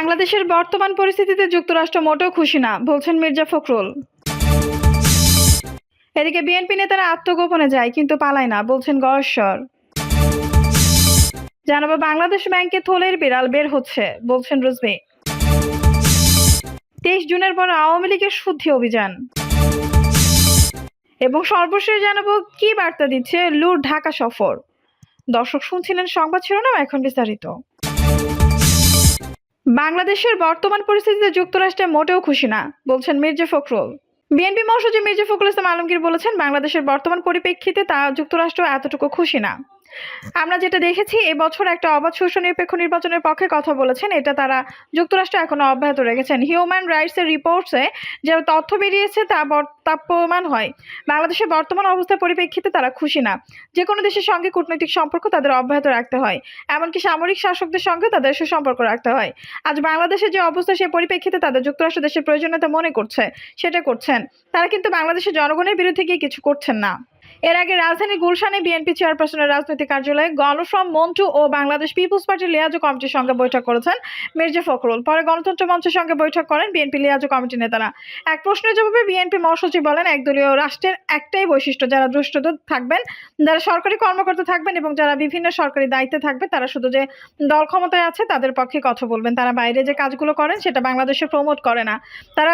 বাংলাদেশের বর্তমান পরিস্থিতিতে যুক্তরাষ্ট্র মোটেও খুশি না, বলছেন মির্জা ফখরুল। এদিকে বিএনপি নেতারা আত্মগোপনে যায়, কিন্তু পালায় না, বলছেন গয়েশ্বর। জানাব, বাংলাদেশ ব্যাংকে থলের বিড়াল বের হচ্ছে, বলছেন রুজবে তেইশ জুনের পর আওয়ামী লীগের শুদ্ধি অভিযান। এবং সর্বশেষ জানাব, কি বার্তা দিচ্ছে লুর ঢাকা সফর। দর্শক শুনছিলেন সংবাদ শিরোনাম, এখন বিস্তারিত। বাংলাদেশের বর্তমান পরিস্থিতিতে যুক্তরাষ্ট্রে মোটেও খুশি না, বলছেন মির্জা ফখরুল। বিএনপি মহাসচিব মির্জা ফখরুল ইসলাম আলমগীর বলেছেন, বাংলাদেশের বর্তমান পরিপ্রেক্ষিতে তা যুক্তরাষ্ট্র এতটুকু খুশি না। আমরা যেটা দেখেছি এবছর একটা অবাধ সুষ্ঠু নির্বাচনের পক্ষে কথা বলেছেন। এটা তারা যুক্তরাষ্ট্র এখনও অব্যাহত রেখেছেন। হিউম্যান রাইটস এর রিপোর্টসে যে তথ্য বেরিয়েছে তা বর- তা প্রমাণ হয়। বাংলাদেশের বর্তমান অবস্থার পরিপ্রেক্ষিতে তারা খুশি না। যে কোনো দেশের সঙ্গে কূটনৈতিক সম্পর্ক তাদের অব্যাহত রাখতে হয়, এমনকি সামরিক শাসকদের সঙ্গে তাদের সুসম্পর্ক রাখতে হয়। আজ বাংলাদেশের যে অবস্থা সেই পরিপ্রেক্ষিতে তাদের যুক্তরাষ্ট্র দেশের প্রয়োজনীয়তা মনে করছে, সেটা করছেন। তারা কিন্তু বাংলাদেশের জনগণের বিরুদ্ধে গিয়ে কিছু করছেন না। এর আগে রাজধানীর গুলশানে বিএনপি চেয়ারপারসনের রাজনৈতিক কার্যালয়ে গণফ্রম মন্টু ও বাংলাদেশ পিপুলস পার্টির লিয়াজো কমিটির সঙ্গে বৈঠক করেছেন মির্জা ফখরুল। পরে গণতন্ত্র মঞ্চের সঙ্গে বৈঠক করেন বিএনপি লিয়াজো কমিটির নেতারা। এক প্রশ্নের জবাবে বিএনপি মহাসচিব বলেন, একদলীয় রাষ্ট্রের একটাই বৈশিষ্ট্য, যারা দুষ্টদূত থাকবেন, যারা সরকারি কর্মকর্তা থাকবেন এবং যারা বিভিন্ন সরকারি দায়িত্বে থাকবে তারা শুধু যে দল ক্ষমতায় আছে, তাদের পক্ষে কথা বলবেন। তারা বাইরে যে কাজগুলো করেন, সেটা বাংলাদেশে প্রমোট করে না। তারা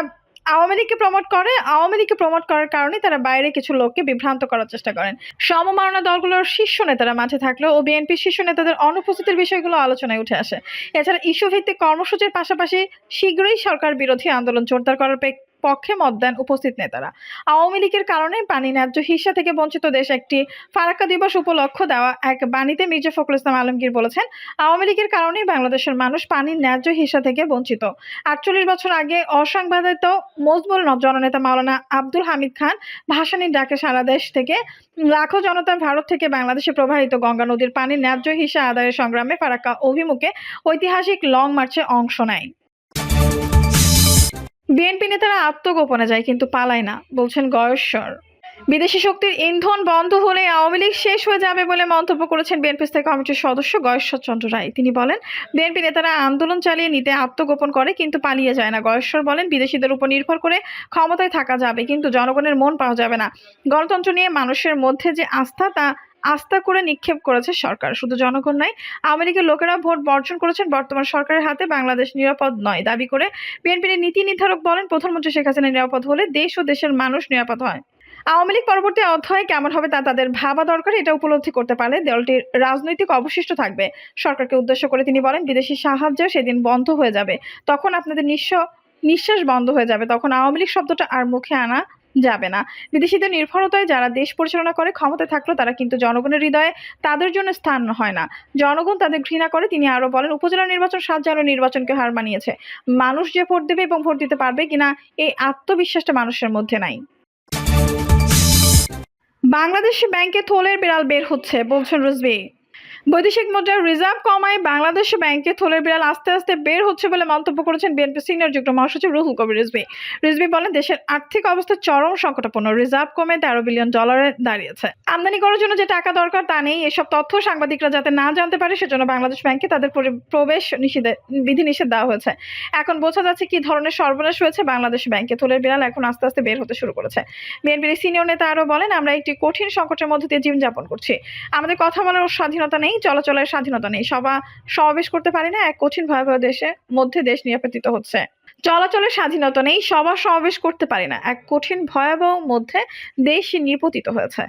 আওয়ামী লীগকে প্রমোট করে, আওয়ামী লীগকে প্রমোট করার কারণে তারা বাইরে কিছু লোককে বিভ্রান্ত করার চেষ্টা করেন। সমমাননা দলগুলোর শীর্ষ নেতারা মাঠে থাকলেও ও বিএনপি শীর্ষ নেতাদের অনুপস্থিতির বিষয়গুলো আলোচনায় উঠে আসে। এছাড়া ইস্যু ভিত্তিক কর্মসূচির পাশাপাশি শীঘ্রই সরকার বিরোধী আন্দোলন জোরদার করার পক্ষে মত দেন উপস্থিত নেতারা। আওয়ামী লীগের কারণে পানি ন্যায্য হিস্সা থেকে বঞ্চিত দেশ একটি ফারাক্কা দিবস উপলক্ষ দেওয়া এক বাণীতে মির্জা ফখরুল ইসলাম আলমগীর বলেছেন, আওয়ামী লীগের কারণেই বাংলাদেশের মানুষ পানির ন্যায্য হিসা থেকে বঞ্চিত। আটচল্লিশ বছর আগে অসাংবাদিত মজবুল জননেতা মাওলানা আব্দুল হামিদ খান ভাসানির ডাকে সারা দেশ থেকে লাখো জনতা ভারত থেকে বাংলাদেশে প্রবাহিত গঙ্গা নদীর পানির ন্যায্য হিসা আদায়ের সংগ্রামে ফারাক্কা অভিমুখে ঐতিহাসিক লং মার্চে অংশ নেয়। বিএনপি নেতারা আত্মগোপনে যায়, কিন্তু পালায় না, বলছেন গয়েশ্বর। বিদেশি শক্তির ইন্ধন বন্ধ হলে আওয়ামী লীগ শেষ হয়ে যাবে বলে মন্তব্য করেছেন বিএনপি স্থায়ী কমিটির সদস্য গয়েশ্বর চন্দ্র রায়। তিনি বলেন, বিএনপি নেতারা আন্দোলন চালিয়ে নিতে আত্মগোপন করে, কিন্তু পালিয়ে যায় না। গয়েশ্বর বলেন, বিদেশিদের উপর নির্ভর করে ক্ষমতায় থাকা যাবে, কিন্তু জনগণের মন পাওয়া যাবে না। গণতন্ত্র নিয়ে মানুষের মধ্যে যে আস্থা, তা আস্থা করে নিক্ষেপ করেছে সরকার। শুধু জনগণ নয় লীগের লোকেরা ভোট বর্জন করেছেন বর্তমান সরকারের হাতে, বাংলাদেশ নিরাপদ নয় দাবি করে বিএনপির নীতি নির্ধারক বলেন, প্রধানমন্ত্রী শেখ হাসিনা নিরাপদ হলে দেশ ও দেশের মানুষ নিরাপদ হয়। আওয়ামী লীগ পরবর্তী অধ্যায় কেমন হবে তা তাদের ভাবা দরকার, এটা উপলব্ধি করতে পারলে দলটির রাজনৈতিক অবশিষ্ট থাকবে। সরকারকে উদ্দেশ্য করে তিনি বলেন, বিদেশি সাহায্য সেদিন বন্ধ হয়ে যাবে। তখন আপনাদের নিঃস্ব নিঃশ্বাস বন্ধ হয়ে যাবে। তখন আওয়ামী লীগ শব্দটা আর মুখে আনা যাবে না। বিদেশিদের নির্ভরতায় যারা দেশ পরিচালনা করে ক্ষমতায় থাকলেও তারা কিন্তু জনগণের হৃদয়ে তাদের জন্য স্থান হয় না। জনগণ তাদের ঘৃণা করে, তিনি আরও বলেন, উপজেলা নির্বাচন সাত জানুয়ারি নির্বাচনকে হার মানিয়েছে। মানুষ যে ভোট দেবে, এবং ভোট দিতে পারবে কিনা, এই আত্মবিশ্বাসটা মানুষের মধ্যে নাই। বাংলাদেশ ব্যাংকে থলের বিড়াল বের হচ্ছে, বলছেন রুজবি বৈদেশিক মুদ্রার রিজার্ভ কমায় বাংলাদেশ ব্যাংকে থলের বিড়াল আস্তে আস্তে বের হচ্ছে বলে মন্তব্য করেছেন বিএনপি সিনিয়র যুগ্ম মহাসচিব রুহুল কবির রিজভি। রিজভি বলেন, দেশের আর্থিক অবস্থা চরম সংকটাপন্ন রিজার্ভ কমে তেরো বিলিয়ন ডলারে দাঁড়িয়েছে। আমদানি করার জন্য যে টাকা দরকার তা নেই। এসব তথ্য সাংবাদিকরা যাতে না জানতে পারে, সেজন্য বাংলাদেশ ব্যাংকে তাদের পরি- প্রবেশ নিষেধে বিধি নিষেধ দেওয়া হয়েছে। এখন বোঝা যাচ্ছে কি ধরনের সর্বনাশ হয়েছে বাংলাদেশ ব্যাংকে। থলের বিড়াল এখন আস্তে আস্তে বের হতে শুরু করেছে। বিএনপির সিনিয়র নেতা আরও বলেন, আমরা একটি কঠিন সংকটের মধ্যে দিয়ে জীবন যাপন করছি। আমাদের কথা বলার স্বাধীনতা নেই। চলাচলের স্বাধীনতা নেই। সভা, সমাবেশ করতে পারি না, এক কঠিন ভয়াবহ দেশে, মধ্যে দেশ নিরাপত্তিত হচ্ছে। চলাচলের স্বাধীনতা নেই, সভা, সমাবেশ করতে পারি না, এক কঠিন ভয়াবহ মধ্যে দেশ নিপতিত হয়েছে।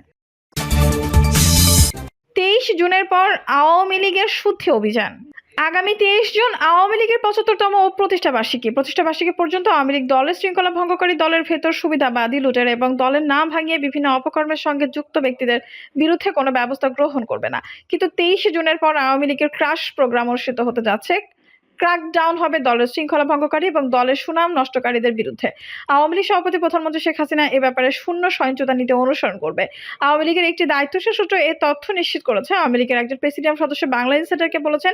তেইশ জুনের পর আওয়ামী লীগের শুদ্ধি অভিযান। আগামী তেইশ জুন আওয়ামী লীগের পঁচাত্তরতম প্রতিষ্ঠা বার্ষিকী। প্রতিষ্ঠা বার্ষিকী পর্যন্ত আওয়ামী লীগ দলের শৃঙ্খলা ভঙ্গকারী দলের ভেতর সুবিধাবাদী লুটের এবং দলের না ভাঙিয়ে বিভিন্ন অপকর্মের সঙ্গে যুক্ত ব্যক্তিদের বিরুদ্ধে কোনো ব্যবস্থা গ্রহণ করবে না। কিন্তু তেইশে জুনের পর আওয়ামী লীগের ক্রাশ প্রোগ্রাম অনুষ্ঠিত হতে যাচ্ছে। ক্র্যাকডাউন হবে দলের শৃঙ্খলা ভঙ্গকারী এবং দলের সুনাম নষ্টকারীদের বিরুদ্ধে। আওয়ামী লীগ সভাপতি প্রধানমন্ত্রী শেখ হাসিনা এ ব্যাপারে শূন্য সহিংসতা নীতি অনুসরণ করবে। আওয়ামী লীগের একটি দায়িত্বশীল সূত্র এই তথ্য নিশ্চিত করেছে। আওয়ামী লীগের একজন প্রেসিডিয়াম সদস্য বাংলা ইনসাইডারকে বলেছেন,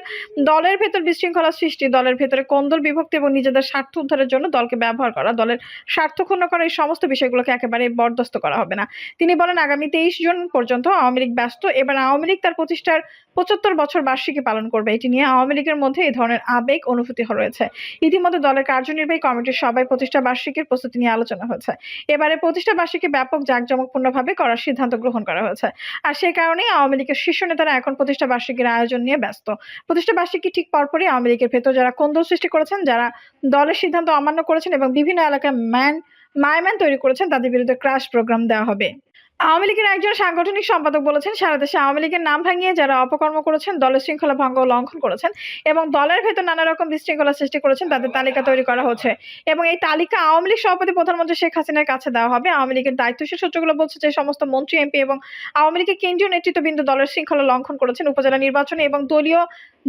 দলের ভেতর বিশৃঙ্খলা সৃষ্টি, দলের ভেতরে কোন্দল বিভক্তি এবং নিজেদের স্বার্থ উদ্ধারের জন্য দলকে ব্যবহার করা, দলের স্বার্থ ক্ষুণ্ণ করা, এই সমস্ত বিষয়গুলোকে একেবারে বরদাস্ত করা হবে না। তিনি বলেন, আগামী তেইশ জুন পর্যন্ত আওয়ামী লীগ ব্যস্ত, এবার আওয়ামী লীগ তার প্রতিষ্ঠার পঁচাত্তর বছর বার্ষিকী পালন করবে। এটি নিয়ে আওয়ামী লীগের মধ্যে এই ধরনের আবেগ আবেগ অনুভূতি রয়েছে। ইতিমধ্যে দলের কার্যনির্বাহী কমিটির সবাই প্রতিষ্ঠা বার্ষিকীর প্রস্তুতি নিয়ে আলোচনা হয়েছে। এবারে প্রতিষ্ঠা বার্ষিকী ব্যাপক জাঁকজমকপূর্ণভাবে করার সিদ্ধান্ত গ্রহণ করা হয়েছে। আর সেই কারণেই আওয়ামী লীগের শীর্ষ নেতারা এখন প্রতিষ্ঠা বার্ষিকীর আয়োজন নিয়ে ব্যস্ত। প্রতিষ্ঠা বার্ষিকী ঠিক পরপরই আওয়ামী লীগের ভেতর যারা কোন্দল সৃষ্টি করেছেন, যারা দলের সিদ্ধান্ত অমান্য করেছেন এবং বিভিন্ন এলাকায় ম্যান মায়ম্যান তৈরি করেছেন, তাদের বিরুদ্ধে ক্রাশ প্রোগ্রাম দেওয়া হবে। আওয়ামী লীগের একজন সাংগঠনিক সম্পাদক বলেছেন, সারা দেশে আওয়ামী লীগের নাম ভাঙিয়ে যারা অপকর্ম করেছেন, দলের শৃঙ্খলা ভঙ্গ লঙ্ঘন করেছেন এবং দলের ভেতর নানা রকম বিশৃঙ্খলা সৃষ্টি করেছেন, তাদের তালিকা তৈরি করা হচ্ছে। এবং এই তালিকা আওয়ামী লীগ সভাপতি প্রধানমন্ত্রী শেখ হাসিনার কাছে দেওয়া হবে। আওয়ামী লীগের দায়িত্বশীল সূত্রগুলো বলছে যে, সমস্ত মন্ত্রী, এমপি এবং আওয়ামী লীগের কেন্দ্রীয় নেতৃত্ববৃন্দ দলের শৃঙ্খলা লঙ্ঘন করেছেন। উপজেলা নির্বাচনে এবং দলীয়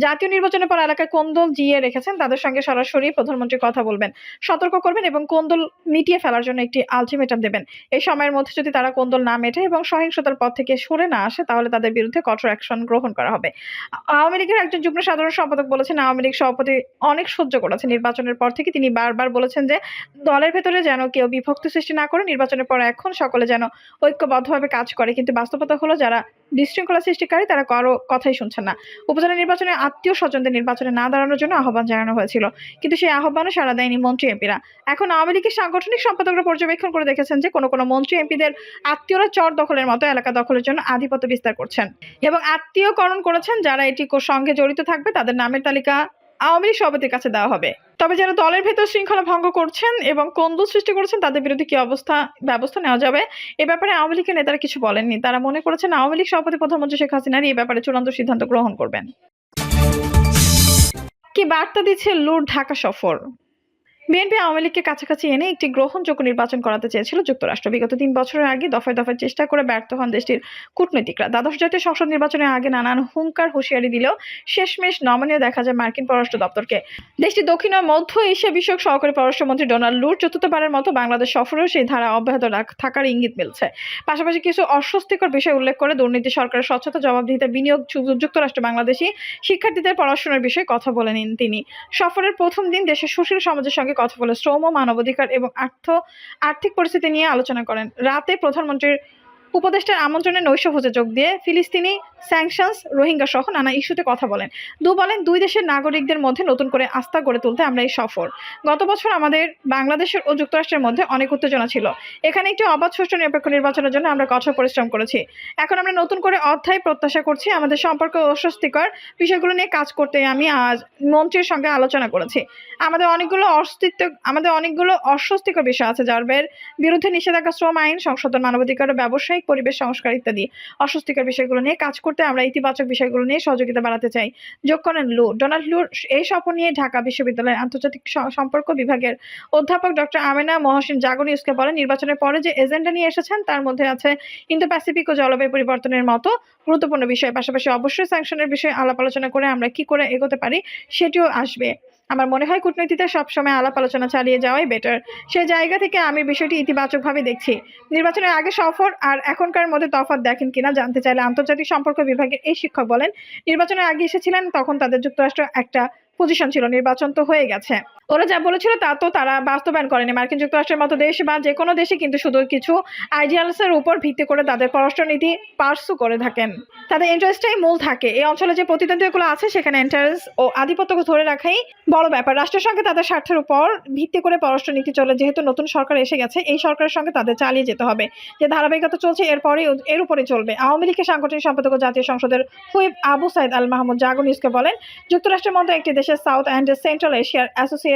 জাতীয় নির্বাচনের পর এলাকায় কোন্দল জিয়ে রেখেছেন, তাদের সঙ্গে সরাসরি প্রধানমন্ত্রী কথা বলবেন। সতর্ক করবেন এবং কোন্দল মিটিয়ে ফেলার জন্য একটি আলটিমেটাম দেবেন। এই সময়ের মধ্যে যদি তারা কোন্দল না মেটে এবং সহিংসতার পথ থেকে সরে না আসে, তাহলে তাদের বিরুদ্ধে কঠোর অ্যাকশন গ্রহণ করা হবে। আওয়ামী লীগের একজন যুগ্ম সাধারণ সম্পাদক বলেছেন, আওয়ামী লীগ সভাপতি অনেক সহ্য করেছে নির্বাচনের পর থেকে। তিনি বারবার বলেছেন যে, দলের ভেতরে যেন কেউ বিভক্তি সৃষ্টি না করে, নির্বাচনের পর এখন সকলে যেন ঐক্যবদ্ধভাবে কাজ করে। কিন্তু বাস্তবতা হলো, যারা বিশৃঙ্খলা সৃষ্টিকারী তারা কারও কথাই শুনছেন না। উপজেলা নির্বাচনে আত্মীয় স্বজনদের নির্বাচনে না দাঁড়ানোর জন্য আহ্বান জানানো হয়েছিল। কিন্তু সেই আহ্বানও সাড়া দেয়নি মন্ত্রী এমপিরা। এখন আওয়ামী লীগের সাংগঠনিক সম্পাদকরা পর্যবেক্ষণ করে দেখেছেন যে কোনো কোনো মন্ত্রী এমপিদের আত্মীয়রা চর দখলের মতো এলাকা দখলের জন্য আধিপত্য বিস্তার করছেন। এবং আত্মীয়করণ করেছেন যারা এটি সঙ্গে জড়িত থাকবে তাদের নামের তালিকা আওয়ামী লীগ সভাপতির কাছে দেওয়া হবে। তবে যারা দলের ভেতর শৃঙ্খলা ভঙ্গ করছেন এবং কন্দল সৃষ্টি করছেন, তাদের বিরুদ্ধে কি অবস্থা, ব্যবস্থা নেওয়া যাবে? এ ব্যাপারে আওয়ামী লীগের নেতারা কিছু বলেননি। তারা মনে করেছেন আওয়ামী লীগ সভাপতি প্রধানমন্ত্রী শেখ হাসিনারই এই ব্যাপারে চূড়ান্ত সিদ্ধান্ত গ্রহণ করবেন। কি বার্তা দিচ্ছে লুর ঢাকা সফর? বিএনপি আওয়ামী লীগকে কাছাকাছি এনে একটি গ্রহণযোগ্য নির্বাচন করাতে চেয়েছিল যুক্তরাষ্ট্র। বিগত তিন বছরের আগে দফায় দফায় চেষ্টা করে ব্যর্থ হন দেশটির কূটনীতিকরা। দ্বাদশ জাতীয় সংসদ নির্বাচনের আগে নানান হুঙ্কার, হুঁশিয়ারি দিলেও শেষমেশ নমনীয় দেখা যায় মার্কিন পররাষ্ট্র দপ্তরকে। দেশটির দক্ষিণ ও মধ্য এশিয়া বিষয়ক সহকারী পররাষ্ট্রমন্ত্রী ডোনাল্ড লুর চতুর্থবারের মতো বাংলাদেশ সফরেও সেই ধারা অব্যাহত থাকার ইঙ্গিত মিলছে। পাশাপাশি কিছু অস্বস্তিকর বিষয় উল্লেখ করে দুর্নীতি, সরকারের স্বচ্ছতা, জবাবদিহিতা বিনিয়োগ যুক্তরাষ্ট্র, বাংলাদেশি শিক্ষার্থীদের পড়াশোনার বিষয়ে কথা বলে নিন তিনি। সফরের প্রথম দিন দেশের সুশীল সমাজের সঙ্গে কথা বলে শ্রম মানবাধিকার এবং আর্থ আর্থিক পরিস্থিতি নিয়ে আলোচনা করেন। রাতে প্রধানমন্ত্রীর উপদেষ্টার আমন্ত্রণে নৈশভোজে যোগ দিয়ে ফিলিস্তিনি স্যাংশনস রোহিঙ্গা সহ নানা ইস্যুতে কথা বলেন। দু বলেন, দুই দেশের নাগরিকদের মধ্যে নতুন করে আস্থা গড়ে তুলতে আমরা এই সফর। গত বছর আমাদের বাংলাদেশের ও যুক্তরাষ্ট্রের মধ্যে অনেক উত্তেজনা ছিল। এখানে একটি অবাধ সুষ্ঠু নিরপেক্ষ নির্বাচনের জন্য আমরা কঠোর পরিশ্রম করেছি। এখন আমরা নতুন করে অধ্যায় প্রত্যাশা করছি। আমাদের সম্পর্ক অস্বস্তিকর বিষয়গুলো নিয়ে কাজ করতে আমি আজ মন্ত্রীর সঙ্গে আলোচনা করেছি। আমাদের অনেকগুলো অস্তিত্ব, আমাদের অনেকগুলো অস্বস্তিকর বিষয় আছে, যার বের বিরুদ্ধে নিষেধাজ্ঞা, শ্রম আইন, সংশোধন, মানবাধিকার ও ব্যবসায়িক পরিবেশ সংস্কার ইত্যাদি অস্বস্তিকর বিষয়গুলো নিয়ে কাজ করতে আমরা ইতিবাচক বিষয়গুলো নিয়ে সহযোগিতা বাড়াতে চাই। যোগ করেন লু। ডোনাল্ড লুর এই সফর নিয়ে ঢাকা বিশ্ববিদ্যালয়ের আন্তর্জাতিক সম্পর্ক বিভাগের অধ্যাপক ডক্টর আমেনা মহসিন জাগো নিউজকে বলেন, নির্বাচনের পরে যে এজেন্ডা নিয়ে এসেছেন, তার মধ্যে আছে ইন্দো প্যাসিফিক ও জলবায়ু পরিবর্তনের মতো গুরুত্বপূর্ণ বিষয়। পাশাপাশি অবশ্যই স্যাংশনের বিষয়ে আলাপ আলোচনা করে আমরা কি করে এগোতে পারি, সেটিও আসবে। আমার মনে হয় কূটনীতিতে সবসময় আলাপ আলোচনা চালিয়ে যাওয়াই বেটার সে জায়গা থেকে আমি বিষয়টি ইতিবাচকভাবে দেখছি। নির্বাচনের আগে সফর আর এখনকার মধ্যে তফাত দেখেন কিনা জানতে চাইলে আন্তর্জাতিক সম্পর্ক বিভাগের এই শিক্ষক বলেন, নির্বাচনের আগে এসেছিলেন তখন তাদের যুক্তরাষ্ট্র একটা পজিশন ছিল, নির্বাচন তো হয়ে গেছে। ওরা যা বলেছিল তা তো তারা বাস্তবায়ন করেনি। মার্কিন যুক্তরাষ্ট্রের মতো দেশ বা যে কোনো দেশে কিন্তু শুধু কিছু আইডিয়ালসের উপর ভিত্তি করে তাদের পররাষ্ট্রনীতি পার্সু করে থাকেন। তাদের ইন্টারেস্টটাই মূল থাকে। এই অঞ্চলে যে প্রতিদ্বন্দ্বীগুলো আছে, সেখানে ইন্টারেস্ট ও আধিপত্যকে ধরে রাখাই বড় ব্যাপার। রাষ্ট্রের সঙ্গে তাদের স্বার্থের উপর ভিত্তি করে পররাষ্ট্রনীতি চলে। যেহেতু নতুন সরকার এসে গেছে, এই সরকারের সঙ্গে তাদের চালিয়ে যেতে হবে। যে ধারাবাহিকতা চলছে, এরপরে এর উপরে চলবে। আওয়ামী লীগের সাংগঠনিক সম্পাদক জাতীয় সংসদের হুইপ আবু সাইদ আল মাহমুদ জাগো বলেন, যুক্তরাষ্ট্রের মতো একটি দেশের সাউথ অ্যান্ড সেন্ট্রাল এশিয়ার অ্যাসোসিয়েশন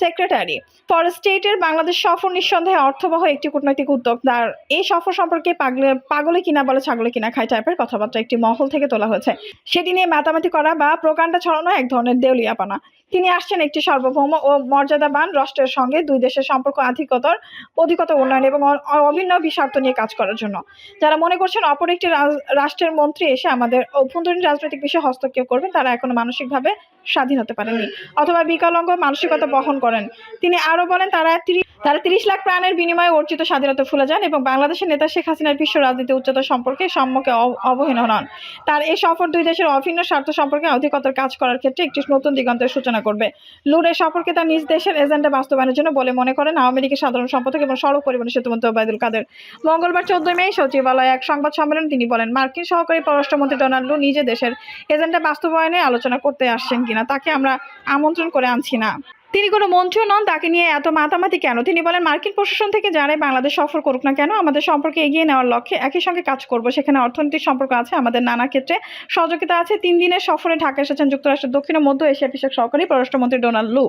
সেক্রেটারি। ফর স্টেটের বাংলাদেশ সফর নিঃসন্দেহে অর্থবহ একটি কূটনৈতিক উদ্যোগ। তার এই সফর সম্পর্কে পাগলে কিনা বলে ছাগলে কিনা খায় টাইপের কথাবার্তা একটি মহল থেকে তোলা হয়েছে। সেটি নিয়ে মাতামাতি করা বা প্রকাণ্ডা ছড়ানো এক ধরনের দেউলিয়াপানা। তিনি আসছেন একটি সার্বভৌম ও মর্যাদাবান রাষ্ট্রের সঙ্গে দুই দেশের সম্পর্ক আধিকতর, অধিকতর উন্নয়ন এবং অভিন্ন স্বার্থ নিয়ে কাজ করার জন্য। যারা মনে করছেন অপর একটি রাষ্ট্রের মন্ত্রী এসে আমাদের অভ্যন্তরীণ রাজনৈতিক বিষয়ে হস্তক্ষেপ করবেন, তারা এখনও মানসিকভাবে স্বাধীন হতে পারেননি। অথবা বিকলাঙ্গ মানসিকতা বহন করেন। তিনি আরও বলেন, তারা তারা তিরিশ লাখ প্রাণের বিনিময়ে অর্জিত স্বাধীনতা ভুলে যান এবং বাংলাদেশের নেতা শেখ হাসিনার বিশ্ব রাজনীতি উচ্চতা সম্পর্কে সম্মুখে অব- অবহেলা নন তার এই সফর দুই দেশের অভিন্ন স্বার্থ সম্পর্কে অধিকতর কাজ করার ক্ষেত্রে একটি নতুন দিগন্তের সূচনা করবে। লুরের সফরকে তার নিজ দেশের এজেন্ডা বাস্তবায়নের জন্য বলে মনে করেন আওয়ামী লীগের সাধারণ সম্পাদক এবং সড়ক পরিবহন সেতুমন্ত্রী ওবায়দুল কাদের। মঙ্গলবার চোদ্দই মে সচিবালয়ে এক সংবাদ সম্মেলন তিনি বলেন, মার্কিন সহকারী পররাষ্ট্রমন্ত্রী ডোনাল্ড লু নিজে দেশের এজেন্ডা বাস্তবায়নে আলোচনা করতে আসছেন কিনা, তাকে আমরা আমন্ত্রণ করে আনছি না। তিনি কোনো মন্ত্রীও নন, তাকে নিয়ে এত মাতামাতি কেন? তিনি বলেন, মার্কিন প্রশাসন থেকে যারাই বাংলাদেশ সফর করুক না কেন, আমাদের সম্পর্কে এগিয়ে নেওয়ার লক্ষ্যে একই সঙ্গে কাজ করব। সেখানে অর্থনৈতিক সম্পর্ক আছে, আমাদের নানা ক্ষেত্রে সহযোগিতা আছে। তিন দিনের সফরে ঢাকা এসেছেন যুক্তরাষ্ট্রের দক্ষিণ মধ্য এশিয়া বিষয়ক সহকারী পররাষ্ট্রমন্ত্রী ডোনাল্ড লু।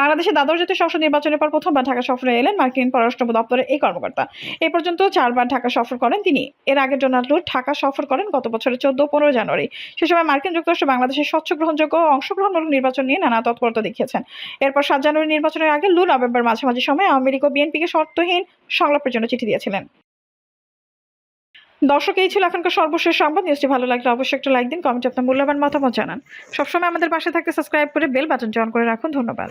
বাংলাদেশে দ্বাদশ জাতীয় সংসদ নির্বাচনের পর প্রথমবার ঢাকা সফরে এলেন মার্কিন পররাষ্ট্র দপ্তরের এই কর্মকর্তা। এ পর্যন্ত চারবার ঢাকা সফর করেন তিনি। এর আগে ডোনাল্ড লু ঢাকা সফর করেন গত বছরের চোদ্দ পনেরো জানুয়ারি। সে সময় মার্কিন যুক্তরাষ্ট্র বাংলাদেশের স্বচ্ছ গ্রহণযোগ্য অংশগ্রহণমূলক নির্বাচন নিয়ে নানা তৎপরতা দেখিয়েছেন। এরপর সাত জানুয়ারি নির্বাচনের আগে লু নভেম্বর মাঝামাঝি সময় আওয়ামী লীগ ও বিএনপিকে শর্তহীন সংলাপের জন্য চিঠি দিয়েছিলেন। দর্শক, এই ছিল এখনকার সর্বশেষ সংবাদ। নিউজটি ভালো লাগলে অবশ্যই একটা লাইক দিন কমেন্টে আপনার মূল্যবান মতামত জানান। সবসময় আমাদের পাশে থাকতে সাবস্ক্রাইব করে বেল বাটনটি অন করে রাখুন। ধন্যবাদ।